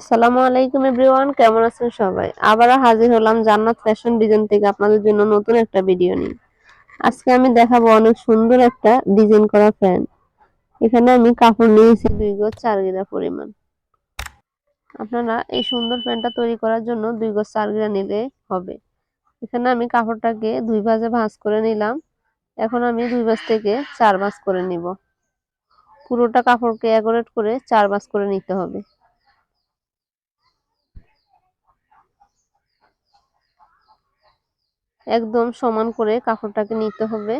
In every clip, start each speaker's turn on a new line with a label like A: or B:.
A: আসসালামু আলাইকুম এভরিওয়ান, কেমন আছেন সবাই? আবারও হাজির হলাম জান্নাত ফ্যাশন ডিজাইন থেকে আপনাদের জন্য নতুন একটা ভিডিও নিয়ে। আজকে আমি দেখাবো অনেক সুন্দর একটা ডিজাইন করা ফ্যান এখানে আমি কাপড় নিয়েছি দুই গজ চার গিরা পরিমাণ। আপনারা এই সুন্দর ফ্যানটা তৈরি করার জন্য দুই গজ চার গিরা নিলে হবে। এখানে আমি কাপড়টাকে দুই ভাজে ভাঁজ করে নিলাম। এখন আমি দুই ভাঁজ থেকে চার ভাঁজ করে নিব। পুরোটা কাপড়কে অ্যাকোরেট করে চার ভাঁজ করে নিতে হবে। একদম সমান করে কাপড়টাকে নিতে হবে।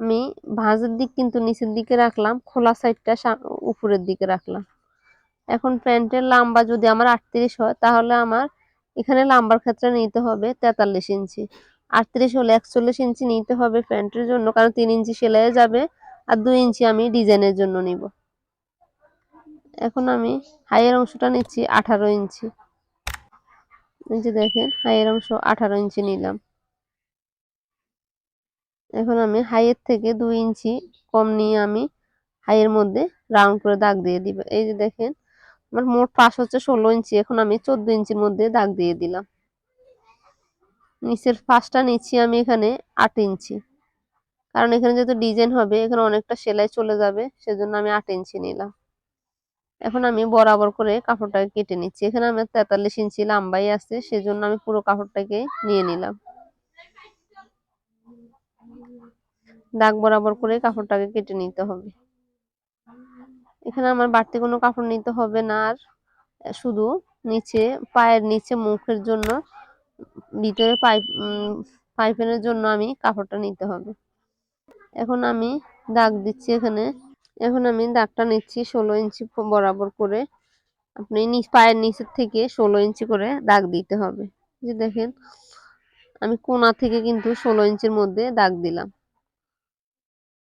A: আমি ভাঁজের দিক কিন্তু নিচের দিকে রাখলাম, খোলা সাইডটা উপরের দিকে রাখলাম। এখন প্যান্টের লাম্বা যদি আমার আটত্রিশ হয়, তাহলে আমার এখানে লাম্বার ক্ষেত্রে নিতে হবে তেতাল্লিশ ইঞ্চি। আটত্রিশ হলে একচল্লিশ ইঞ্চি নিতে হবে প্যান্টের জন্য, কারণ তিন ইঞ্চি সেলাইয়ে যাবে আর দুই ইঞ্চি আমি ডিজাইনের জন্য নিব। এখন আমি হাইয়ের অংশটা নিচ্ছি আঠারো ইঞ্চি। এই যে দেখেন, হাইয়ের অংশ আঠারো ইঞ্চি নিলাম। এখন আমি হাইয়ের থেকে দুই ইঞ্চি কম নিয়ে আমি হাইয়ের মধ্যে রাউন্ড করে দাগ দিয়ে দিব। এই যে দেখেন, আমার মোট পাশ হচ্ছে ষোলো ইঞ্চি, এখন আমি চোদ্দ ইঞ্চির মধ্যে দাগ দিয়ে দিলাম। নিচের পাশটা নিচ্ছি আমি এখানে আট ইঞ্চি। কারণ এখানে যেহেতু ডিজাইন হবে, এখানে অনেকটা সেলাই চলে যাবে, সেজন্য আমি আট ইঞ্চি নিলাম। এখন আমি বরাবর করে কাপড়টাকে কেটে নিচ্ছি। এখানে আমার তেতাল্লিশ ইঞ্চি লাম্বাই আছে, সেজন্য আমি পুরো কাপড়টাকে নিয়ে নিলাম। দাগ বরাবর করে কাপড়টাকে কেটে নিতে হবে। এখানে আমার বাড়তি কোনো কাপড় নিতে হবে না, আর শুধু নিচে, পায়ের নিচে মুখের জন্য, ভিতরে পাইপ পাইপেনের জন্য আমি কাপড়টা নিতে হবে। এখন আমি দাগ দিচ্ছি এখানে এখন আমি দাগটা নিচ্ছি ষোলো ইঞ্চি বরাবর করে। আপনি নিচ পায়ের নিচের থেকে ষোলো ইঞ্চি করে দাগ দিতে হবে। যে দেখেন, আমি কোনা থেকে কিন্তু ষোলো ইঞ্চির মধ্যে দাগ দিলাম।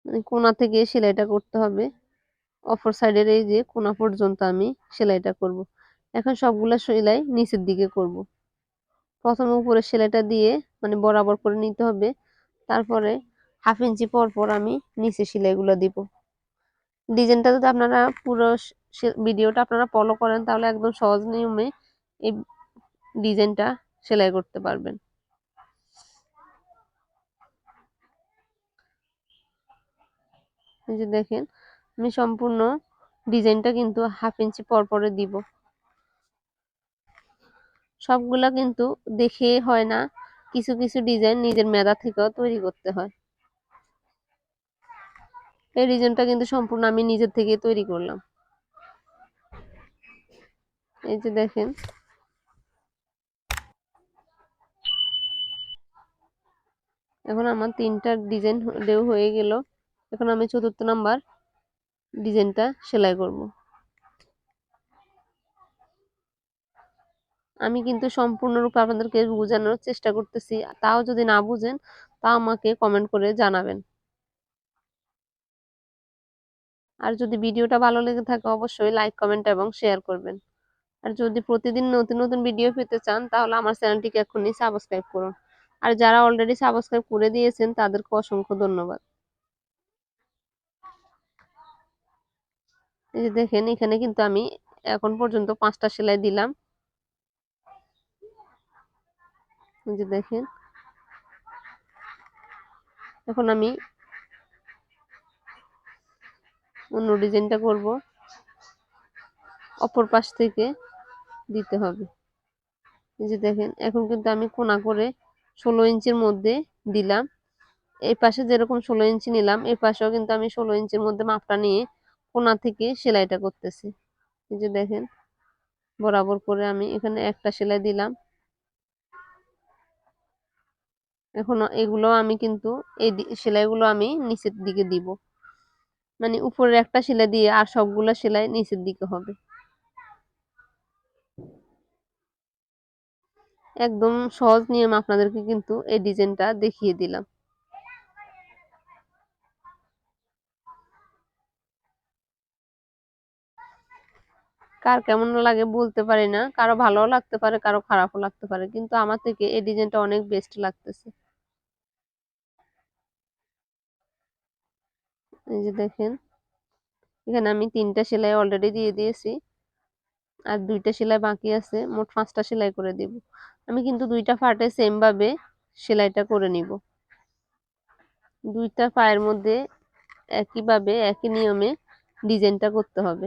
A: মানে কোনা থেকে সেলাইটা করতে হবে। অপর সাইডের এই যে কোনা পর্যন্ত আমি সেলাইটা করব। এখন সবগুলো সেলাই নিচের দিকে করব। প্রথমে উপরে সেলাইটা দিয়ে মানে বরাবর করে নিতে হবে। তারপরে হাফ ইঞ্চি পর পর আমি নিচে সেলাইগুলো দিব। ডিজাইনটা যদি আপনারা পুরো ভিডিওটা আপনারা ফলো করেন, তাহলে একদম সহজ নিয়মে এই ডিজাইনটা সেলাই করতে পারবেন। যে দেখেন, আমি সম্পূর্ণ ডিজাইনটা কিন্তু হাফ ইঞ্চি পর পরে দিব। সবগুলা কিন্তু দেখে হয় না, কিছু কিছু ডিজাইন নিজের মেধা থেকেও তৈরি করতে হয়। এই ডিজাইনটা কিন্তু সম্পূর্ণ আমি নিজের থেকে তৈরি করলাম। এই যে দেখেন। এখন আমার তিনটা ডিজাইন দেও হয়ে গেল। এখন আমি চতুর্থ নাম্বার ডিজাইনটা সেলাই করব। আমি কিন্তু সম্পূর্ণরূপে আপনাদেরকে বোঝানোর চেষ্টা করতেছি। তাও যদি না বুঝেন, তা আমাকে কমেন্ট করে জানাবেন। আর যদি ভিডিওটা ভালো লেগে থাকে অবশ্যই লাইক, কমেন্ট এবং শেয়ার করবেন। আর যদি প্রতিদিন নতুন নতুন ভিডিও পেতে চান তাহলে আমার চ্যানেলটিকে এখনই সাবস্ক্রাইব করুন। আর যারা অলরেডি সাবস্ক্রাইব করে দিয়েছেন তাদেরকে অসংখ্য ধন্যবাদ। এই যে দেখেন, এখানে কিন্তু আমি এখন পর্যন্ত পাঁচটা সেলাই দিলাম। এই যে দেখেন। এখন আমি অন্য ডিজাইনটা করব। অপর পাশ থেকে দিতে হবে। এই যে দেখেন, এখন কিন্তু আমি কোনা করে ষোলো ইঞ্চির মধ্যে দিলাম। এই পাশে যেরকম ষোলো ইঞ্চি নিলাম, এই পাশেও কিন্তু আমি ষোলো ইঞ্চির মধ্যে মাপটা নিয়ে কোনা থেকে সেলাইটা করতেছি। এই যে দেখেন, বরাবর করে আমি এখানে একটা সেলাই দিলাম। এখন এগুলো আমি কিন্তু, এই সেলাইগুলো আমি নিচের দিকে দিব। মানে উপরের একটা সেলাই দিয়ে আর সবগুলো সেলাই নিচের দিকে হবে। একদম সহজ নিয়ম আপনাদেরকে কিন্তু এই ডিজাইনটা দেখিয়ে দিলাম। কার কেমন লাগে বলতে পারি না, কারও ভালোও লাগতে পারে, কারও খারাপও লাগতে পারে, কিন্তু আমার থেকে এই ডিজাইনটা অনেক বেস্ট লাগতেছে। এই যে দেখেন, এখানে আমি তিনটা সেলাই অলরেডি দিয়ে দিয়েছি আর দুইটা সেলাই বাকি আছে, মোট পাঁচটা সেলাই করে দিব। আমি কিন্তু দুইটা ফাটে সেম ভাবে সেলাইটা করে নিব। দুইটা পায়ের মধ্যে একইভাবে, একই নিয়মে ডিজাইনটা করতে হবে।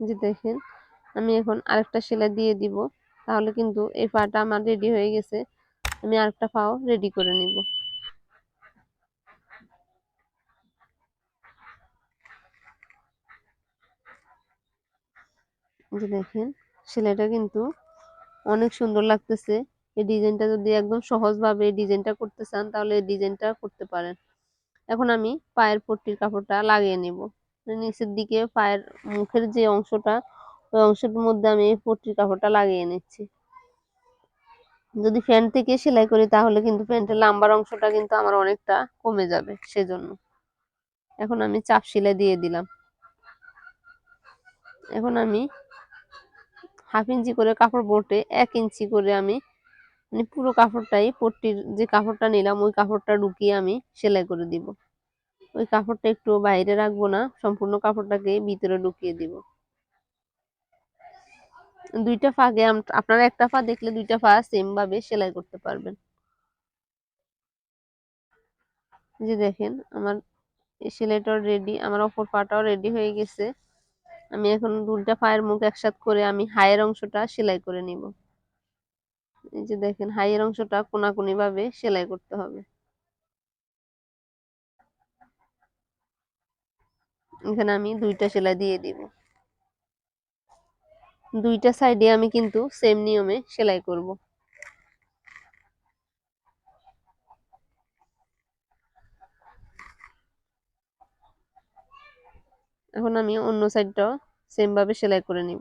A: যে দেখেন আমি এখন আরেকটা সেলাই দিয়ে দিব। তাহলে কিন্তু এই পাটা আমার রেডি হয়ে গেছে। আমি আরেকটা পাও রেডি করে নিব। যে দেখেন, সেলাইটা কিন্তু অনেক সুন্দর লাগতেছে। এই ডিজাইনটা যদি একদম সহজভাবে এই ডিজাইনটা করতে চান, তাহলে এই ডিজাইনটা করতে পারেন। এখন আমি পায়ের পট্টির কাপড়টা লাগিয়ে নিব। নিচের দিকে পায়ের মুখের যে অংশটা ওই অংশের মধ্যে আমি এই পট্টির কাপড়টা লাগিয়ে নিচ্ছি। যদি প্যান্ট থেকে সেলাই করি তাহলে কিন্তু প্যান্টের লাম্বার অংশটা কিন্তু আমার অনেকটা কমে যাবে সেজন্য। এখন আমি চাপ সেলাই দিয়ে দিলাম। এখন আমি হাফ ইঞ্চি করে কাপড় বটে, এক ইঞ্চি করে আমি মানে পুরো কাপড়টাই পট্টির যে কাপড়টা নিলাম, ওই কাপড়টা ঢুকিয়ে আমি সেলাই করে দিব। ওই কাপড়টা একটু বাইরে রাখব না, সম্পূর্ণ কাপড়টাকে ভিতরে ঢুকিয়ে দিব। দুইটা ফাঁকে আপনারা একটা ফা দেখলে দুইটা ফা সেম ভাবে সেলাই করতে পারবেন। যে দেখেন, আমার সেলাইটাও রেডি আমার অপর পাটাও রেডি হয়ে গেছে। আমি এখন দুইটা পায়ের মুখ একসাথ করে আমি হায়ের অংশটা সেলাই করে নিব। এই যে দেখেন হাইয়ের অংশটা কোনাকুনি ভাবে সেলাই করতে হবে। এখানে আমি দুইটা সেলাই দিয়ে দিব। দুইটা সাইডে আমি কিন্তু সেম নিয়মে সেলাই করব। এখন আমি অন্য সাইডটাও সেম ভাবে সেলাই করে নিব।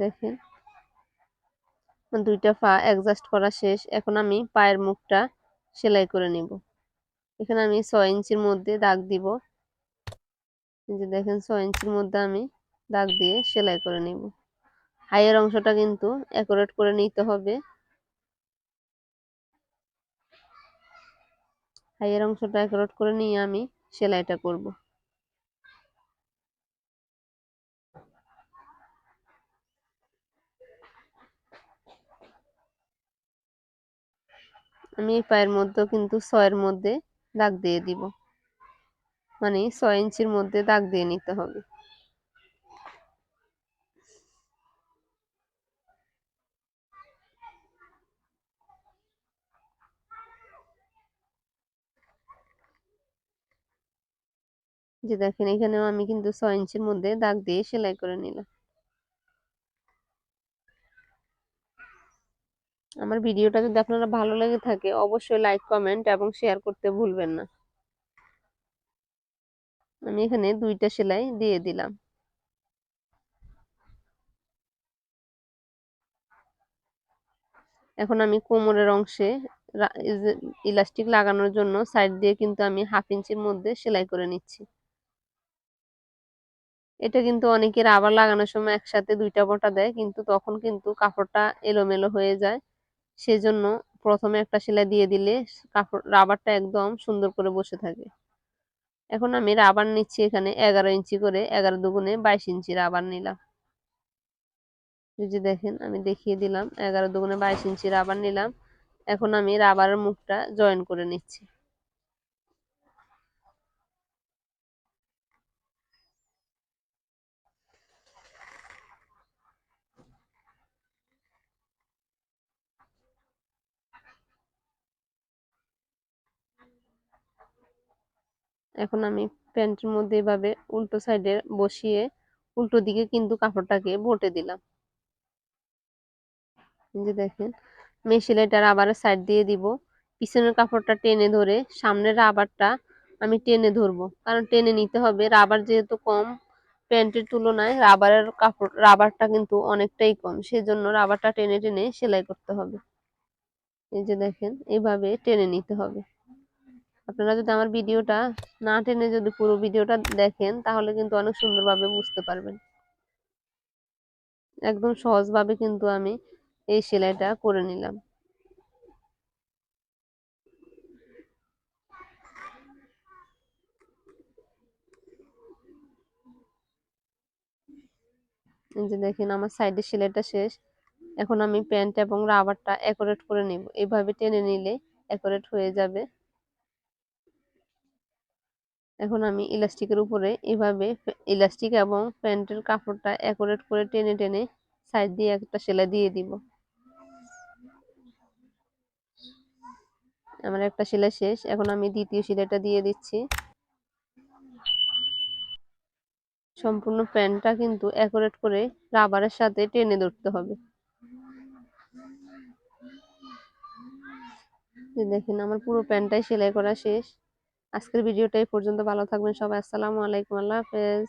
A: দেখেন, দুইটা পা অ্যাডজাস্ট করা শেষ। এখন আমি পায়ের মুখটা সেলাই করে নিব। এখানে আমি ছয় ইঞ্চির মধ্যে দাগ দিব। যে দেখেন, ছয় ইঞ্চির মধ্যে আমি দাগ দিয়ে সেলাই করে নিব। হাইয়ের অংশটা কিন্তু অ্যাকোরেট করে নিতে হবে। হাইয়ের অংশটা অ্যাকোরেট করে নিয়ে আমি সেলাইটা করব। আমি এই পায়ের মধ্যেও কিন্তু ছয়ের মধ্যে দাগ দিয়ে দিব। মানে ছয় ইঞ্চির মধ্যে দাগ দিয়ে নিতে হবে। যে দেখেন, এখানেও আমি কিন্তু ছয় ইঞ্চির মধ্যে দাগ দিয়ে সেলাই করে নিলাম। আমার ভিডিওটা যদি আপনারা ভালো লেগে থাকে, অবশ্যই লাইক কমেন্ট এবং শেয়ার করতে ভুলবেন না। আমি এখানে দুইটা সেলাই দিয়ে দিলাম। এখন আমি কোমরের অংশে ইলাস্টিক লাগানোর জন্য সাইড দিয়ে কিন্তু আমি হাফ ইঞ্চির মধ্যে সেলাই করে নিচ্ছি। এটা কিন্তু অনেকের আবার লাগানোর সময় একসাথে দুইটা বটা দেয়, কিন্তু তখন কিন্তু কাপড়টা এলোমেলো হয়ে যায়। সেজন্য প্রথমে একটা সেলাই দিয়ে দিলে কাপড়, রাবারটা একদম সুন্দর করে বসে থাকে। এখন আমি রাবার নিচ্ছি এখানে এগারো ইঞ্চি করে, এগারো দুগুণে বাইশ ইঞ্চি রাবার নিলাম। যে দেখেন, আমি দেখিয়ে দিলাম, এগারো দুগুণে বাইশ ইঞ্চি রাবার নিলাম। এখন আমি রাবারের মুখটা জয়েন করে নিচ্ছি। এখন আমি প্যান্টের মধ্যে এভাবে উল্টো সাইডে বসিয়ে উল্টো দিকে কিন্তু কাপড়টাকে বটে দিলাম। যে দেখেন আমি সেলাইটার আবার সাইড দিয়ে দিব। পিছনের কাপড়টা টেনে ধরে সামনের রাবারটা আমি টেনে ধরবো। কারণ টেনে নিতে হবে, রাবার যেহেতু কম, প্যান্টের তুলনায় রাবারের কাপড়, রাবারটা কিন্তু অনেকটাই কম, সেজন্য রাবারটা টেনে টেনে সেলাই করতে হবে। এই যে দেখেন, এভাবে টেনে নিতে হবে। আপনারা যদি আমার ভিডিওটা না টেনে যদি পুরো ভিডিওটা দেখেন, তাহলে কিন্তু অনেক সুন্দরভাবে বুঝতে পারবেন। একদম সহজভাবে কিন্তু আমি এই সেলাইটা করে নিলাম। যে দেখেন আমার সাইডের সেলাইটা শেষ। এখন আমি প্যান্ট এবং রাবারটা অ্যাকোরেট করে নিব। এভাবে টেনে নিলে অ্যাকোরেট হয়ে যাবে। এখন আমি ইলাস্টিকের উপরে এভাবে ইলাস্টিক এবং প্যান্টের কাপড়টা অ্যাকোরেট করে টেনে টেনে সাইড দিয়ে একটা সেলাই দিয়ে দিব। আমার একটা সেলাই শেষ, এখন আমি দ্বিতীয় সেলাইটা দিয়ে দিচ্ছি। সম্পূর্ণ প্যান্টটা কিন্তু অ্যাকোরেট করে রাবারের সাথে টেনে ধরতে হবে। দেখেন, আমার পুরো প্যান্টটাই সেলাই করা শেষ। আজকের ভিডিওটা এই পর্যন্ত। ভালো থাকবেন সবাই। আসসালামু আলাইকুম। আল্লাহ হাফেজ।